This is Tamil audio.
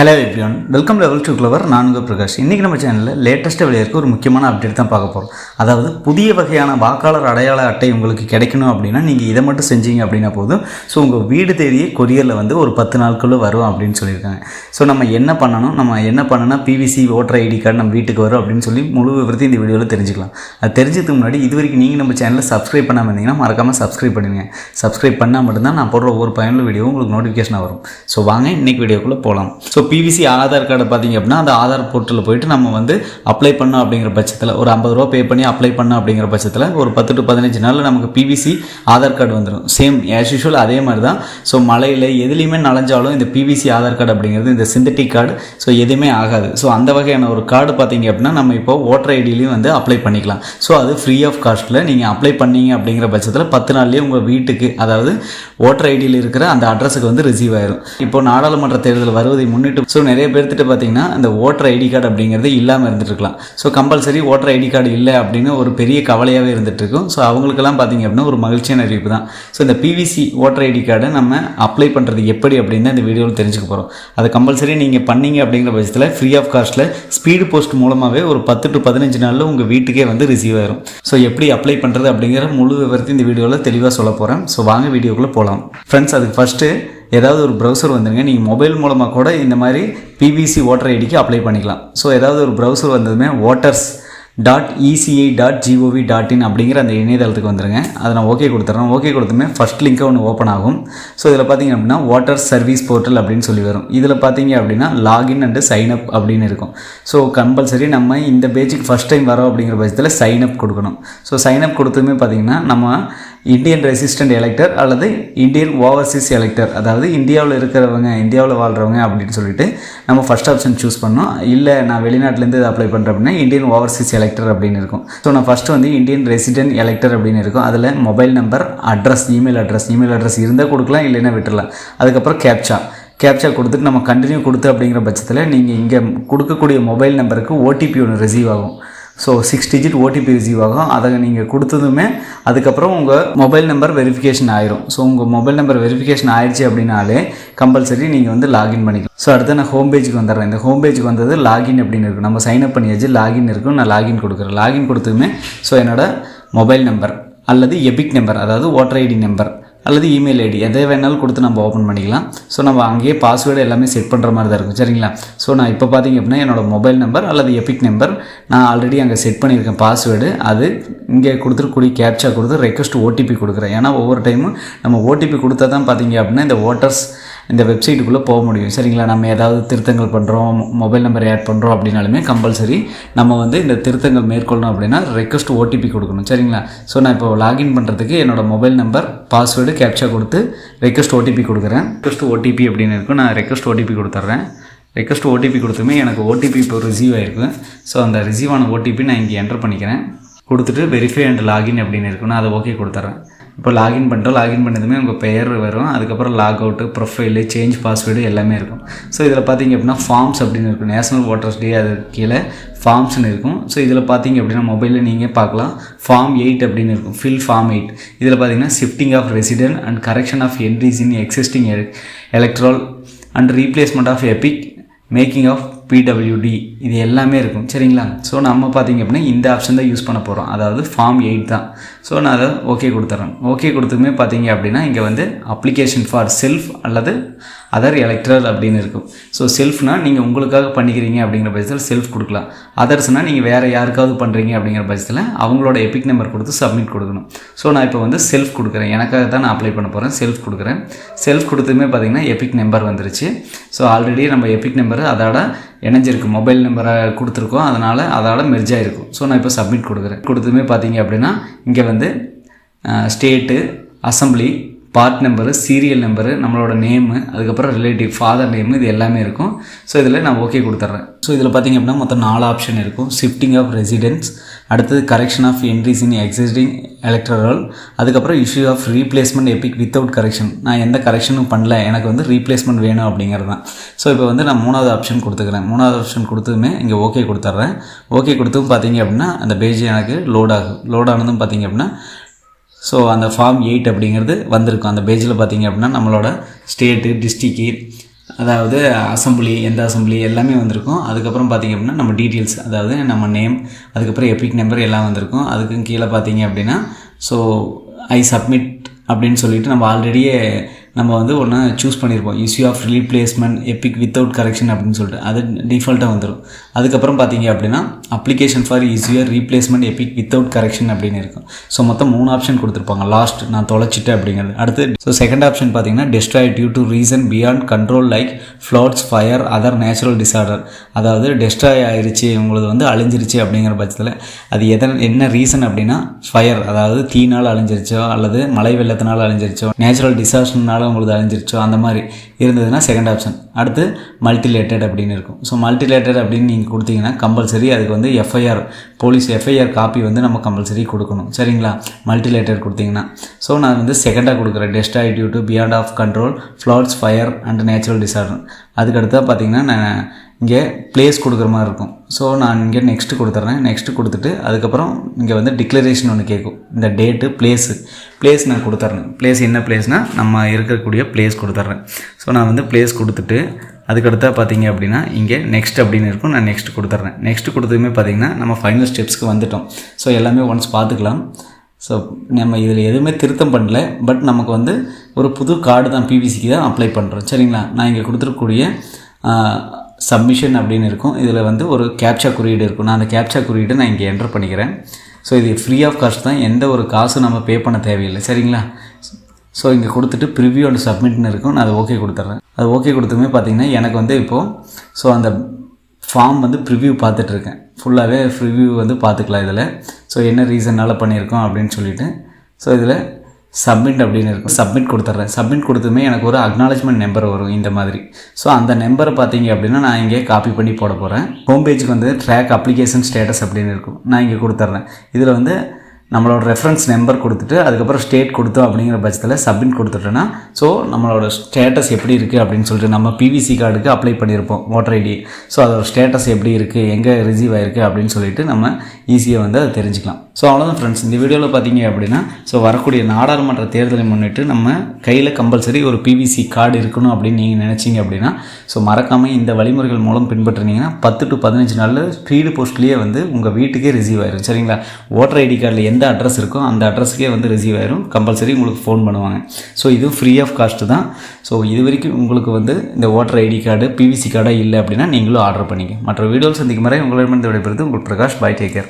Hello everyone welcome level two clever நான்கு பிரகாஷ். இன்றைக்கி நம்ம சேனலில் லேட்டஸ்ட்டாக வெளியிருக்க ஒரு முக்கியமான அப்டேட் தான் பார்க்க போகிறோம் அதாவது புதிய வகையான வாக்காளர் அடையாள அட்டை உங்களுக்கு கிடைக்கணும் அப்படின்னா நீங்கள் இதை மட்டும் செஞ்சீங்க அப்படின்னா போதும். ஸோ உங்கள் வீடு தேதியே கொரியரில் வந்து ஒரு பத்து நாட்குள்ளே வரும் அப்படின்னு சொல்லியிருக்காங்க. ஸோ நம்ம என்ன பண்ணணும்? நம்ம என்ன பண்ணணும் பிவிசி ஓட்டர் ஐடி கார்டு நம்ம வீட்டுக்கு வரும் அப்படின்னு சொல்லி முழு விவரத்தையும் இந்த வீடியோவில் தெரிஞ்சுக்கலாம். அது தெரிஞ்சதுக்கு முன்னாடி இது வரைக்கும் நீங்கள் நம்ம சேனலில் சப்ஸ்கிரைப் பண்ணாமல் இருந்தீங்கன்னா மறக்காமல் சப்ஸ்கிரைப் பண்ணுங்க சப்ஸ்கிரைப் பண்ணால் மட்டும்தான் நான் போடுற ஒவ்வொரு பயனுள்ள வீடியோவும் உங்களுக்கு நோட்டிஃபிகேஷனாக வரும். ஸோ வாங்க இன்னைக்கு வீடியோக்குள்ளே போகலாம் ஸோ பிவிசி ஆதார் கார்டு பார்த்தீங்க அப்படின்னா அந்த ஆதார் போர்ட்டலில் போயிட்டு நம்ம வந்து அப்ளை பண்ணோம் அப்படிங்கிற பட்சத்தில் ஒரு ஐம்பது ரூபா பே பண்ணி அப்ளை பண்ணோம் அப்படிங்கிற பட்சத்தில் ஒரு பத்து டு பதினஞ்சு நாளில் நமக்கு பிவிசி ஆதார் கார்டு வந்துடும் சேம் ஆஸ் யூஷுவல் அதே மாதிரி தான் ஸோ மலையில் எதுலேயுமே நனைஞ்சாலும் இந்த பிவிசி ஆதார் கார்டு அப்படிங்கிறது இந்த சிந்தட்டிக் கார்டு ஸோ எதுவுமே ஆகாது. ஸோ அந்த வகையான ஒரு கார்டு பார்த்தீங்க அப்படின்னா நம்ம இப்போ ஓட்டர் ஐடியிலையும் வந்து அப்ளை பண்ணிக்கலாம். ஸோ அது ஃப்ரீ ஆஃப் காஸ்ட்டில் நீங்கள் அப்ளை பண்ணீங்க அப்படிங்கிற பட்சத்தில் பத்து நாள்லேயே உங்கள் வீட்டுக்கு அதாவது ஓட்டர் ஐடியில் இருக்கிற அந்த அட்ரஸுக்கு வந்து ரிசீவ் ஆயிரும். இப்போ நாடாளுமன்ற தேர்தல் வருவதை முன்னிட்டு ஸோ நிறைய பேர்த்திட்ட பார்த்தீங்கன்னா இந்த ஓட்டர் ஐடி கார்டு அப்படிங்கிறது இல்லாமல் இருந்துட்டு இருக்கலாம். So compulsory voter ID card இல்லை அப்படின்னு ஒரு பெரிய கவலையாகவே இருந்துட்டு இருக்கும். ஸோ அவங்களுக்கெல்லாம் பார்த்தீங்க அப்படின்னா ஒரு மகிழ்ச்சியான அறிவிப்பு தான். ஸோ இந்த பிவிசி ஓட்டர் ஐடி கார்டை நம்ம அப்ளை பண்ணுறது எப்படி அப்படின்னு தான் இந்த வீடியோவில் தெரிஞ்சுக்க போகிறோம் அது கம்பல்சரி நீங்கள் பண்ணீங்க அப்படிங்கிற பட்சத்தில் ஃப்ரீ ஆஃப் காஸ்ட்டில் ஸ்பீடு போஸ்ட் மூலமாகவே ஒரு பத்து டு பதினஞ்சு நாளில் உங்கள் வீட்டுக்கே வந்து ரிசீவ் ஆயிரும். ஸோ எப்படி அப்ளை பண்ணுறது அப்படிங்கிற முழு விவரத்தையும் இந்த வீடியோவில் தெளிவாக சொல்ல போகிறேன் ஸோ வாங்க வீடியோக்குள்ளே போகலாம் ஃப்ரெண்ட்ஸ் அதுக்கு ஃபஸ்ட்டு ஏதாவது ஒரு ப்ரௌசர் வந்துருங்க நீங்கள் மொபைல் மூலமாக கூட இந்த மாதிரி பிவிசி ஓட்டர் ஐடிக்கு அப்ளை பண்ணிக்கலாம். ஸோ ஏதாவது ஒரு ப்ரௌசர் வந்ததுமே voters dot ECI dot GOV dot in அப்படிங்கிற அந்த இணையதளத்துக்கு வந்துடுங்க அதை நான் ஓகே கொடுத்துட்றேன் ஓகே கொடுத்துமே ஃபஸ்ட் லிங்க்கை ஒன்று ஓப்பன் ஆகும். ஸோ இதில் பார்த்தீங்க அப்படின்னா வாட்டர் சர்வீஸ் போர்ட்டல் அப்படின்னு சொல்லி வரும். இதில் பார்த்தீங்க அப்படின்னா லாகின் அண்டு சைன் அப் அப்படின்னு இருக்கும். ஸோ கம்பல்சரி நம்ம இந்த பேஜுக்கு ஃபஸ்ட் டைம் வரோம் அப்படிங்கிற பட்சத்தில் சைன் அப் கொடுக்கணும். ஸோ சைன் அப் கொடுத்துமே பார்த்தீங்கன்னா நம்ம இந்தியன் ரெசிஸ்டன்ட் எலெக்டர் அல்லது இந்தியன் ஓவர்சீஸ் எலெக்டர் அதாவது இந்தியாவில் இருக்கிறவங்க இந்தியாவில் வாழ்கிறவங்க அப்படின்னு சொல்லிட்டு நம்ம ஃபஸ்ட் ஆப்ஷன் சூஸ் பண்ணோம். இல்லை நான் வெளிநாட்டிலேருந்து அப்ளை பண்ணுறேன் அப்படின்னா இந்தியன் ஓவர்சீஸ் எலெக்டர் அப்படின்னு இருக்கும். ஸோ நான் ஃபஸ்ட்டு வந்து இந்தியன் ரெசிடென்ட் எலெக்டர் அப்படின்னு இருக்கும். அதில் mobile number address email address email address இருந்தால் கொடுக்கலாம் இல்லைன்னா விட்டுடலாம் அதுக்கப்புறம் கேப்சா கேப்சா கொடுத்துட்டு நம்ம கண்டினியூ கொடுத்து அப்படிங்கிற பட்சத்தில் நீங்கள் இங்கே கொடுக்கக்கூடிய மொபைல் நம்பருக்கு ஓடிபி ஒன்று ரிசீவ் ஆகும். So six digit OTP receive ஆகும். அதை நீங்கள் கொடுத்ததுமே அதுக்கப்புறம் உங்கள் மொபைல் நம்பர் வெரிஃபிகேஷன் ஆயிரும். ஸோ உங்கள் மொபைல் நம்பர் வெரிஃபிகேஷன் ஆயிடுச்சு அப்படின்னாலே கம்பல்சரி நீங்கள் வந்து லாகின் பண்ணிக்கலாம். ஸோ அடுத்து நான் ஹோம் பேஜுக்கு வந்துடுறேன். இந்த ஹோம் பேஜுக்கு வந்தது லாகின் அப்படின்னு இருக்கும் நம்ம சைன் அப் பண்ணியாச்சு. லாகின் இருக்கும் நான் லாகின் கொடுக்குறேன். லாகின் கொடுத்ததுமே ஸோ என்னோட மொபைல் நம்பர் அல்லது எபிக் நம்பர் அதாவது ஓட்டர் ஐடி நம்பர் அல்லது இமெயில் ஐடி எதை வேணாலும் கொடுத்து நம்ம ஓப்பன் பண்ணிக்கலாம். ஸோ நம்ம அங்கேயே பாஸ்வேர்டு எல்லாமே செட் பண்ணுற மாதிரி தான் இருக்கும். சரிங்களா? ஸோ நான் இப்போ பார்த்தீங்க அப்படின்னா என்னோட மொபைல் நம்பர் அல்லது எபிக் நம்பர் நான் ஆல்ரெடி அங்கே செட் பண்ணியிருக்கேன் பாஸ்வேர்டு அது இங்கே கொடுத்துருக்கூடிய கேப்சா கொடுத்து ரெக்வஸ்ட் ஓடிபி கொடுக்குறேன். ஏன்னா ஒவ்வொரு டைமும் நம்ம ஓடிபி கொடுத்தா தான் பார்த்தீங்க அப்படின்னா இந்த ஓட்டர்ஸ் இந்த வெப்சைட்டுக்குள்ளே போக முடியும். சரிங்களா? நம்ம ஏதாவது திருத்தங்கள் பண்ணுறோம் மொபைல் நம்பர் ஆட் பண்ணுறோம் அப்படின்னாலுமே கம்பல்சரி நம்ம வந்து இந்த திருத்தங்கள் மேற்கொள்ளணும் அப்படின்னா ரெக்வஸ்ட் ஓடிபி கொடுக்கணும். சரிங்களா? ஸோ நான் இப்போ லாகின் பண்ணுறதுக்கு என்னோடய மொபைல் நம்பர் பாஸ்வேர்டு கேப்சா கொடுத்து ரெக்வஸ்ட் ஓடிபி கொடுக்குறேன். ரெக்வஸ்ட் ஓடிபி அப்படின்னு இருக்கும். நான் ரெக்வஸ்ட் ஓடிபி கொடுத்துட்றேன். ரெக்வஸ்ட் ஓடிபி கொடுத்துமே எனக்கு ஓடிபி இப்போ ரிசீவ் ஆயிருக்கு. ஸோ அந்த ரிசீவ் ஆன ஓடிபி நான் இங்கே என்டர் பண்ணிக்கிறேன். கொடுத்துட்டு வெரிஃபை அண்ட் லாகின் அப்படின்னு இருக்குன்னா அதை ஓகே கொடுத்துட்றேன். இப்போ லாகின் பண்ணிட்டோம். லாகின் பண்ணதுமே உங்கள் பெயர் வரும். அதுக்கப்புறம் log out profile change password எல்லாமே இருக்கும். ஸோ இதில் பார்த்தீங்க அப்படின்னா ஃபார்ம்ஸ் அப்படின்னு இருக்கும். நேஷனல் ஓட்டர்ஸ் டே அது கீழே ஃபார்ம்ஸ்னு இருக்கும். ஸோ இதில் பார்த்தீங்க அப்படின்னா மொபைலில் நீங்கள் பார்க்கலாம் ஃபார்ம் எயிட் அப்படின்னு இருக்கும். ஃபில் ஃபார்ம் எயிட் இதில் பார்த்தீங்கன்னா shifting of resident and correction of entries in existing electoral and replacement of EPIC making of PWD இது எல்லாமே இருக்கும். சரிங்களா? ஸோ நம்ம பார்த்தீங்க அப்படின்னா இந்த ஆப்ஷன் தான் யூஸ் பண்ண போகிறோம் அதாவது ஃபார்ம் எயிட் தான். ஸோ நான் அதை ஓகே கொடுத்துட்றேன் ஓகே கொடுத்துமே பார்த்தீங்க அப்படின்னா இங்கே வந்து அப்ளிகேஷன் ஃபார் செல்ஃப் அல்லது அதர் எலக்ட்ரல் அப்படின்னு இருக்கும். ஸோ செல்ஃப்னால் நீங்கள் உங்களுக்காக பண்ணிக்கிறீங்க அப்படிங்கிற பட்சத்தில் செல்ஃப் கொடுக்கலாம். அதர்ஸ்னால் நீங்கள் வேறு யாருக்காவது பண்ணுறீங்க அப்படிங்கிற பட்சத்தில் அவங்களோட எபிக் நம்பர் கொடுத்து சப்மிட் கொடுக்கணும். ஸோ நான் இப்போ வந்து செல்ஃப் கொடுக்குறேன். எனக்காக தான் நான் அப்ளை பண்ண போகிறேன் செல்ஃப் கொடுக்குறேன். செல்ஃப் கொடுத்துமே பார்த்தீங்கன்னா எபிக் நம்பர் வந்துருச்சு. ஸோ ஆல்ரெடி நம்ம எபிக் நம்பர் அதோட இணைஞ்சிருக்கு. மொபைல் நம்பரை கொடுத்துருக்கோம். அதனால் அதோட மெர்ஜ் ஆகிருக்கும் ஸோ நான் இப்போ சப்மிட் கொடுக்குறேன். கொடுத்ததுமே பார்த்தீங்க அப்படின்னா இங்கே வந்து state assembly part number serial number நம்மளோட நேமு அதுக்கப்புறம் ரிலேட்டிவ் ஃபாதர் நேமு இது எல்லாமே இருக்கும். ஸோ இதில் நான் ஓகே கொடுத்துட்றேன். ஸோ இதில் பார்த்தீங்க அப்படின்னா மொத்தம் நாலு ஆப்ஷன் இருக்கும். ஷிஃப்டிங் ஆஃப் ரெசிடென்ஸ் அடுத்தது correction of entries in existing electoral அதுக்கப்புறம் issue of replacement EPIC without correction நான் எந்த கரெக்ஷனும் பண்ணல. எனக்கு வந்து ரீப்ளேஸ்மெண்ட் வேணும் அப்படிங்கிறது தான். ஸோ இப்போ வந்து நான் மூணாவது ஆப்ஷன் கொடுத்துக்கிறேன். மூணாவது ஆப்ஷன் கொடுத்ததுமே இங்கே ஓகே கொடுத்துட்றேன் ஓகே கொடுத்தும் பார்த்தீங்க அப்படின்னா அந்த பேஜ் எனக்கு லோட் ஆகும் லோட் ஆனதும் பார்த்தீங்க அப்படின்னா ஸோ அந்த ஃபார்ம் எயிட் அப்படிங்கிறது வந்திருக்கும். அந்த பேஜில் பார்த்தீங்க அப்படின்னா நம்மளோட ஸ்டேட்டு டிஸ்ட்ரிக்கு அதாவது அசம்பிளி எந்த அசம்பிளி எல்லாமே வந்திருக்கும். அதுக்கப்புறம் பார்த்தீங்க அப்படின்னா நம்ம டீட்டெயில்ஸ் அதாவது நம்ம நேம் அதுக்கப்புறம் எபிக் நம்பர் எல்லாம் வந்திருக்கும். அதுக்கும் கீழே பார்த்தீங்க அப்படின்னா ஸோ ஐ சப்மிட் அப்படின்னு சொல்லிட்டு நம்ம ஆல்ரெடியே நம்ம வந்து ஒன்று சூஸ் பண்ணியிருப்போம் issue of replacement EPIC without correction அப்படின்னு சொல்லிட்டு. அது டிஃபால்ட்டாக வந்துடும் அதுக்கப்புறம் பார்த்தீங்க அப்படின்னா application for easier replacement EPIC without correction அப்படின்னு இருக்கும். ஸோ மொத்தம் மூணு ஆப்ஷன் கொடுத்துருப்பாங்க. லாஸ்ட் நான் தொலைச்சிட்டேன் அப்படிங்கிறது. அடுத்து ஸோ செகண்ட் ஆப்ஷன் பார்த்தீங்கன்னா destroy due to reason beyond control like floods fire other natural disorder அதாவது டெஸ்ட்ராய் ஆயிடுச்சு உங்களது வந்து அழிஞ்சிருச்சு அப்படிங்கிற பட்சத்தில் அது எதன் என்ன ரீசன் அப்படின்னா ஃபயர் அதாவது தீனால் அழிஞ்சிருச்சோ அல்லது மழை வெள்ளத்தினால அழிஞ்சிருச்சோ நேச்சுரல் டிசாஸ்டர்னால் உங்களுக்கு அழிஞ்சிருச்சோ அந்த மாதிரி இருந்ததுன்னா செகண்ட் ஆப்ஷன் அடுத்து மல்டிலேட்டட் அப்படின்னு இருக்கும். ஸோ மல்டிலேட்டட் அப்படின்னு நீங்கள் கொடுத்தீங்கன்னா கம்பல்சரி அதுக்கு வந்து எஃப்ஐஆர் போலீஸ் எஃப்ஐஆர் காப்பி வந்து நம்ம கம்பல்சரி கொடுக்கணும். சரிங்களா? மல்டிலேட்டட் கொடுத்தீங்கன்னா. ஸோ நான் வந்து செகண்டாக கொடுக்குறேன். Destroy due to beyond of control floods fire and natural disorder அதுக்கடுத்தா பார்த்தீங்கன்னா நான் இங்கே ப்ளேஸ் கொடுக்குற மாதிரி இருக்கும். ஸோ நான் இங்கே நெக்ஸ்ட்டு கொடுத்துட்றேன் நெக்ஸ்ட்டு கொடுத்துட்டு அதுக்கப்புறம் இங்கே வந்து டிக்ளரேஷன் ஒன்று கேட்கும் இந்த டேட்டு பிளேஸு பிளேஸ் நான் கொடுத்துட்றேன் பிளேஸ் என்ன பிளேஸ்னால் நம்ம இருக்கக்கூடிய பிளேஸ் கொடுத்துட்றேன் ஸோ நான் வந்து பிளேஸ் கொடுத்துட்டு அதுக்கடுத்தா பார்த்தீங்க அப்படின்னா இங்கே நெக்ஸ்ட் அப்படின்னு இருக்கும். நான் நெக்ஸ்ட் கொடுத்துட்றேன் நெக்ஸ்ட் கொடுத்ததுமே பார்த்திங்கன்னா நம்ம ஃபைனல் ஸ்டெப்ஸ்க்கு வந்துட்டோம். ஸோ எல்லாமே ஒன்ஸ் பார்த்துக்கலாம். ஸோ நம்ம இதில் எதுவுமே திருத்தம் பண்ணல. பட் நமக்கு வந்து ஒரு புது கார்டு தான் பிவிசிக்கு தான் அப்ளை பண்ணுறோம் சரிங்களா? நான் இங்கே கொடுத்துருக்கக்கூடிய சப்மிஷன் அப்படின்னு இருக்கும். இதில் வந்து ஒரு கேப்சா குறியீடு இருக்கும். நான் அந்த கேப்சா குறியீடு நான் இங்கே என்டர் பண்ணிக்கிறேன். ஸோ இது ஃப்ரீ ஆஃப் காஸ்ட் தான். எந்த ஒரு காசும் நம்ம பே பண்ண தேவையில்லை. சரிங்களா? ஸோ இங்கே கொடுத்துட்டு ப்ரிவ்யூ அண்ட் சப்மிட்னு இருக்கும். நான் அதை ஓகே கொடுத்துட்றேன். அது ஓகே கொடுத்துமே பார்த்தீங்கன்னா எனக்கு வந்து இப்போது ஸோ அந்த ஃபார்ம் வந்து ப்ரிவ்யூ பார்த்துட்ருக்கேன். ஃபுல்லாகவே ப்ரிவ்யூ வந்து பார்த்துக்கலாம் இதில். ஸோ என்ன ரீசன்னால் பண்ணியிருக்கோம் அப்படின்னு சொல்லிட்டு. ஸோ இதில் சப்மிட் அப்படின்னு இருக்கும். சப்மிட் கொடுத்துட்றேன் சப்மிட் கொடுத்துமே எனக்கு ஒரு அக்னாலஜ்மெண்ட் நம்பர் வரும் இந்த மாதிரி. ஸோ அந்த நம்பரை பார்த்தீங்க அப்படின்னா நான் இங்கே காப்பி பண்ணி போட போகிறேன் ஹோம் பேஜுக்கு வந்து ட்ராக் அப்ளிகேஷன் ஸ்டேட்டஸ் அப்படின்னு இருக்கும். நான் இங்கே கொடுத்துட்றேன் இதில் வந்து நம்மளோட ரெஃபரன்ஸ் நம்பர் கொடுத்துட்டு அதுக்கப்புறம் ஸ்டேட் கொடுத்தோம் அப்படிங்கிற பட்சத்தில் சப்மிட் கொடுத்துட்டோன்னா ஸோ நம்மளோட ஸ்டேட்டஸ் எப்படி இருக்குது அப்படின்னு சொல்லிட்டு நம்ம பிவிசி கார்டுக்கு அப்ளை பண்ணியிருப்போம் ஓட்டர் ஐடி ஸோ அதோட ஸ்டேட்டஸ் எப்படி இருக்குது எங்கே ரிசீவ் ஆயிருக்கு அப்படின்னு சொல்லிட்டு நம்ம ஈஸியாக வந்து அதை தெரிஞ்சுக்கலாம். ஸோ அவ்வளோதான் ஃப்ரெண்ட்ஸ் இந்த வீடியோவில் பார்த்தீங்க அப்படின்னா ஸோ வரக்கூடிய நாடாளுமன்ற தேர்தலை முன்னிட்டு நம்ம கையில் கம்பல்சரி ஒரு பிவிசி கார்டு இருக்கணும் அப்படின்னு நீங்கள் நினச்சிங்க அப்படின்னா ஸோ மறக்காமல் இந்த வழிமுறைகள் மூலம் பின்பற்றினீங்கன்னா பத்து டு பதினஞ்சு நாளில் ஸ்பீடு போஸ்ட்லேயே வந்து உங்கள் வீட்டுக்கே ரிசீவ் ஆயிரும். சரிங்களா? ஓட்டர் ஐடி கார்டில் எந்த அட்ரஸ் இருக்கோ அந்த அட்ரஸுக்கே வந்து ரிசீவ் ஆயிரும். கம்பல்சரி உங்களுக்கு ஃபோன் பண்ணுவாங்க. ஸோ இது ஃப்ரீ ஆஃப் காஸ்ட் தான். ஸோ இது வரைக்கும் உங்களுக்கு வந்து இந்த ஓட்டர் ஐடி கார்டு பிவிசி கார்டாக இல்லை அப்படின்னா நீங்களும் ஆர்டர் பண்ணிக்க மற்ற வீடியோஸ் சந்திக்கும் வரை உங்களிடமிருந்து விடைபெறுது உங்கள் பிரகாஷ். பாய் டேக்கர்